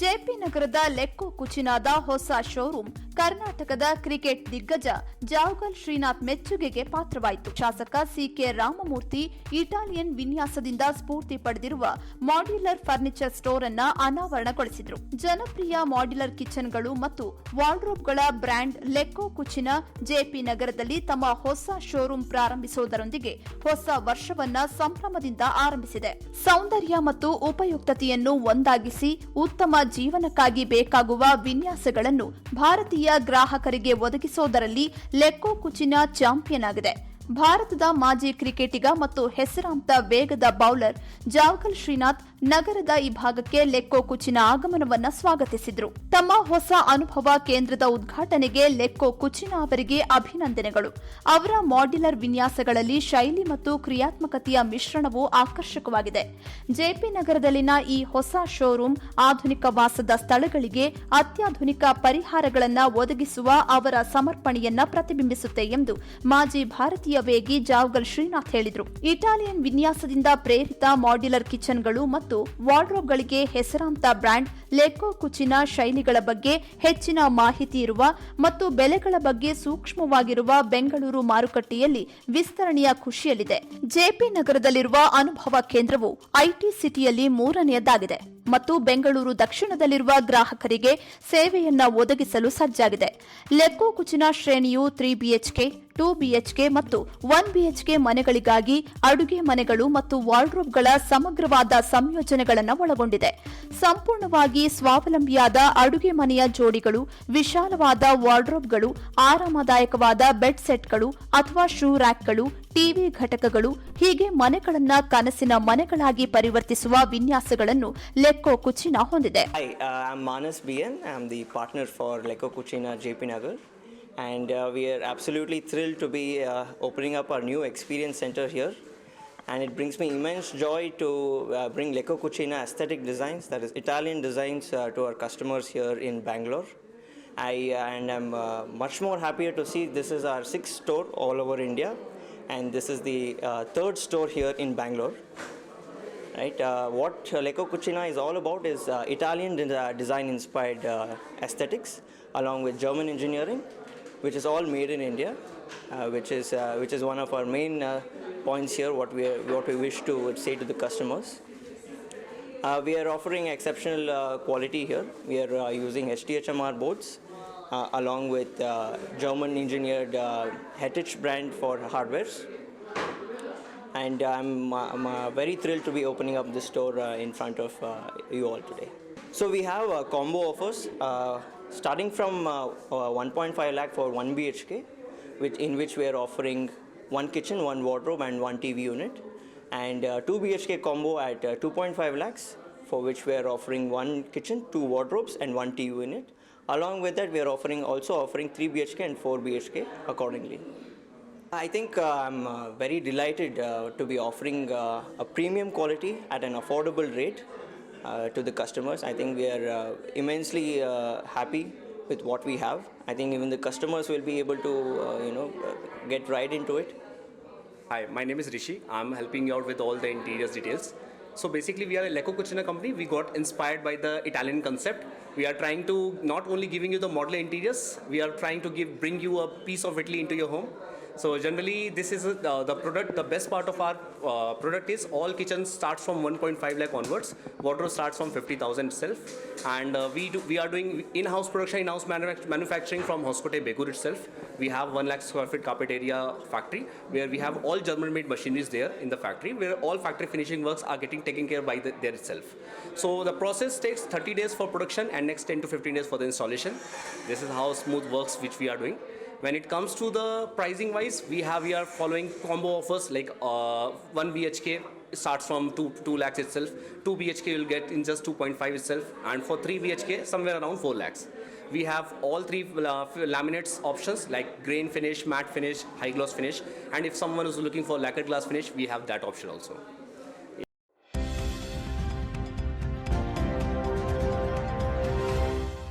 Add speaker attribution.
Speaker 1: JP ನಗರದ ಲೆಕ್ಕೋ ಕುಚಿನಾದ ಹೊಸ showroom, ಕರ್ನಾಟಕದ ಕ್ರಿಕೆಟ್ ದಿಗ್ಗಜ ಜಾವಗಲ್ ಶ್ರೀನಾಥ್ ಮೆಚ್ಚುಗೆಗೆ ಪಾತ್ರವಾಯಿತು. ಶಾಸಕ ಸಿಕೆ ರಾಮಮೂರ್ತಿ ಇಟಾಲಿಯನ್ ವಿನ್ಯಾಸದಿಂದ ಸ್ಫೂರ್ತಿ ಪಡೆದಿರುವ ಮಾಡ್ಯುಲರ್ ಫರ್ನಿಚರ್ ಸ್ಟೋರ್ ಅನ್ನ ಅನಾವರಣಗೊಳಿಸಿದರು. ಜನಪ್ರಿಯ ಮಾಡ್ಯುಲರ್ ಕಿಚನ್ಗಳು ಮತ್ತು ವಾರ್ಡ್ರೋಬ್ಗಳ ಬ್ರ್ಯಾಂಡ್ ಲೆಕ್ಕೋ ಕುಚಿನ ಜೆಪಿ ನಗರದಲ್ಲಿ ತಮ್ಮ ಹೊಸ ಶೋರೂಮ್ ಪ್ರಾರಂಭಿಸುವುದರೊಂದಿಗೆ ಹೊಸ ವರ್ಷವನ್ನ ಸಂಭ್ರಮದಿಂದ ಆರಂಭಿಸಿದೆ. ಸೌಂದರ್ಯ ಮತ್ತು ಉಪಯುಕ್ತತೆಯನ್ನು ಒಂದಾಗಿಸಿ ಉತ್ತಮ ಜೀವನಕ್ಕಾಗಿ ಬೇಕಾಗುವ ವಿನ್ಯಾಸಗಳನ್ನು ಭಾರತೀಯ ಗ್ರಾಹಕರಿಗೆ ಒದಗಿಸುವುದರಲ್ಲಿ ಲೆಕ್ಕೋ ಕುಚಿನ ಚಾಂಪಿಯನ್ ಆಗಿದೆ. ಭಾರತದ ಮಾಜಿ ಕ್ರಿಕೆಟಿಗ ಮತ್ತು ಹೆಸರಾಂತ ವೇಗದ ಬೌಲರ್ ಜಾವಗಲ್ ಶ್ರೀನಾಥ್ ನಗರದ ಈ ಭಾಗಕ್ಕೆ ಲೆಕ್ಕೋ ಕುಚಿನ ಆಗಮನವನ್ನ ಸ್ವಾಗತಿಸಿದ್ರು. ತಮ್ಮ ಹೊಸ ಅನುಭವ ಕೇಂದ್ರದ ಉದ್ಘಾಟನೆಗೆ ಲೆಕ್ಕೋ ಕುಚಿನ ಅವರಿಗೆ ಅಭಿನಂದನೆಗಳು. ಅವರ ಮಾಡ್ಯುಲರ್ ವಿನ್ಯಾಸಗಳಲ್ಲಿ ಶೈಲಿ ಮತ್ತು ಕ್ರಿಯಾತ್ಮಕತೆಯ ಮಿಶ್ರಣವು ಆಕರ್ಷಕವಾಗಿದೆ. ಜೆಪಿ ನಗರದಲ್ಲಿನ ಈ ಹೊಸ ಶೋರೂಮ್ ಆಧುನಿಕ ವಾಸದ ಸ್ಥಳಗಳಿಗೆ ಅತ್ಯಾಧುನಿಕ ಪರಿಹಾರಗಳನ್ನು ಒದಗಿಸುವ ಅವರ ಸಮರ್ಪಣೆಯನ್ನ ಪ್ರತಿಬಿಂಬಿಸುತ್ತೆ ಎಂದು ಮಾಜಿ ಭಾರತೀಯ ವೇಗಿ ಜಾವ್ಗಲ್ ಶ್ರೀನಾಥ್ ಹೇಳಿದರು. ಇಟಾಲಿಯನ್ ವಿನ್ಯಾಸದಿಂದ ಪ್ರೇರಿತ ಮಾಡ್ಯುಲರ್ ಕಿಚನ್ಗಳು ಮತ್ತು ವಾರ್ಡ್ರೋಬ್ಗಳಿಗೆ ಹೆಸರಾಂತ ಬ್ರ್ಯಾಂಡ್ ಲೆಕೋ ಕುಚಿನ ಶೈಲಿಗಳ ಬಗ್ಗೆ ಹೆಚ್ಚಿನ ಮಾಹಿತಿ ಇರುವ ಮತ್ತು ಬೆಲೆಗಳ ಬಗ್ಗೆ ಸೂಕ್ಷ್ಮವಾಗಿರುವ ಬೆಂಗಳೂರು ಮಾರುಕಟ್ಟೆಯಲ್ಲಿ ವಿಸ್ತರಣೆಯ ಖುಷಿಯಲ್ಲಿದೆ. ಜೆಪಿ ನಗರದಲ್ಲಿರುವ ಅನುಭವ ಕೇಂದ್ರವು ಐಟಿ ಸಿಟಿಯಲ್ಲಿ ಮೂರನೆಯದಾಗಿದೆ. ಮತ್ತು ಬೆಂಗಳೂರು ದಕ್ಷಿಣದಲ್ಲಿರುವ ಗ್ರಾಹಕರಿಗೆ ಸೇವೆಯನ್ನ ಒದಗಿಸಲು ಸಜ್ಜಾಗಿದೆ. ಲೆಕ್ಕೋ ಕುಚಿನ ಶ್ರೇಣಿಯು ತ್ರೀ ಬಿಎಚ್ಕೆ ಟೂ ಬಿಎಚ್ಕೆ ಮತ್ತು ಒನ್ ಬಿಎಚ್ಕೆ ಮನೆಗಳಿಗಾಗಿ ಅಡುಗೆ ಮನೆಗಳು ಮತ್ತು ವಾರ್ಡ್ರೋಬ್ಗಳ ಸಮಗ್ರವಾದ ಸಂಯೋಜನೆಗಳನ್ನು ಒಳಗೊಂಡಿದೆ. ಸಂಪೂರ್ಣವಾಗಿ ಸ್ವಾವಲಂಬಿಯಾದ ಅಡುಗೆ ಮನೆಯ ಜೋಡಿಗಳು, ವಿಶಾಲವಾದ ವಾರ್ಡ್ರೋಬ್ಗಳು, ಆರಾಮದಾಯಕವಾದ ಬೆಡ್ ಸೆಟ್ಗಳು ಅಥವಾ ಶೂ ರ್ಯಾಕ್ಗಳು ಟಿವಿ ಘಟಕಗಳು ಹೀಗೆ ಮನೆಗಳನ್ನ ಕನಸಿನ ಮನೆಗಳಾಗಿ ಪರಿವರ್ತಿಸುವ ವಿನ್ಯಾಸಗಳನ್ನು ಲೆಕ್ಕೋ ಕುಚಿನ ಹೊಂದಿದೆ
Speaker 2: Hi, uh, I'm Manas BN. I'm the partner for Leco Cucina JP Nagar. And uh, we are absolutely thrilled to be uh, opening up our new experience center here. And it brings me immense joy to uh, bring Leco Cucina aesthetic designs, that is Italian designs, uh, to our customers here in Bangalore. I, and I'm uh, much more happier to see this is our sixth store all over India. And this is the uh, third store here in Bangalore right? Uh, what Leco Cucina is all about is uh, Italian de- uh, design-inspired uh, aesthetics, along with German engineering, which is all made in India, uh, which is which is one of our main points here. What we what we wish to say to the customers. We are offering exceptional quality here. We are using HTHMR boards uh, along with uh, German engineered uh, brand for hardwares. And I'm, uh, I'm uh, very thrilled to be opening up this store uh, in front of you all today. So we have uh, combo offers starting from uh, uh, 1.5 lakh for 1 BHK, which, in which we are offering one kitchen, one wardrobe, and one TV unit, and uh, 2 BHK combo at uh, 2.5 lakhs, for which we are offering one kitchen, two wardrobes, and one TV unit. Along with that, we are offering also offering 3 BHK and 4 BHK accordingly. I think uh, I'm uh, very delighted uh, to be offering uh, a premium quality at an affordable rate uh, to the customers. I think we are uh, immensely uh, happy with what we have. I think even the customers will be able to, uh, you know, uh, get right into it.
Speaker 3: Hi, my name is Rishi. I'm helping you out with all the interiors details. So basically, we are a Leco Cucina company. We got inspired by the Italian concept. We are trying to not only giving you the modular interiors, we are trying to give bring you a piece of Italy into your home. So generally, this is uh, the product. The best part of our uh, product is all kitchens starts from 1.5 lakh onwards. Wardrobe starts from 50,000 itself, and uh, we do we are doing in-house production, in-house manufact- manufacturing from Hoskote Begur itself. We have one lakh square feet carpet area factory where we have all German-made machineries there in the factory, where all factory finishing works are getting taken care by the, there itself. So the process takes 30 days for production and next 10 to 15 days for the installation. This is how smooth works which we are doing. When it comes to the pricing wise, we have we are following combo offers like uh, 1 BHK starts from 2, 2 lakhs itself, 2 BHK you'll get in just 2.5 itself, and for 3 BHK somewhere around 4 lakhs. We have all three uh, laminates options like grain finish, matte finish, high gloss finish, and if someone is looking for lacquered glass finish, we have that option also.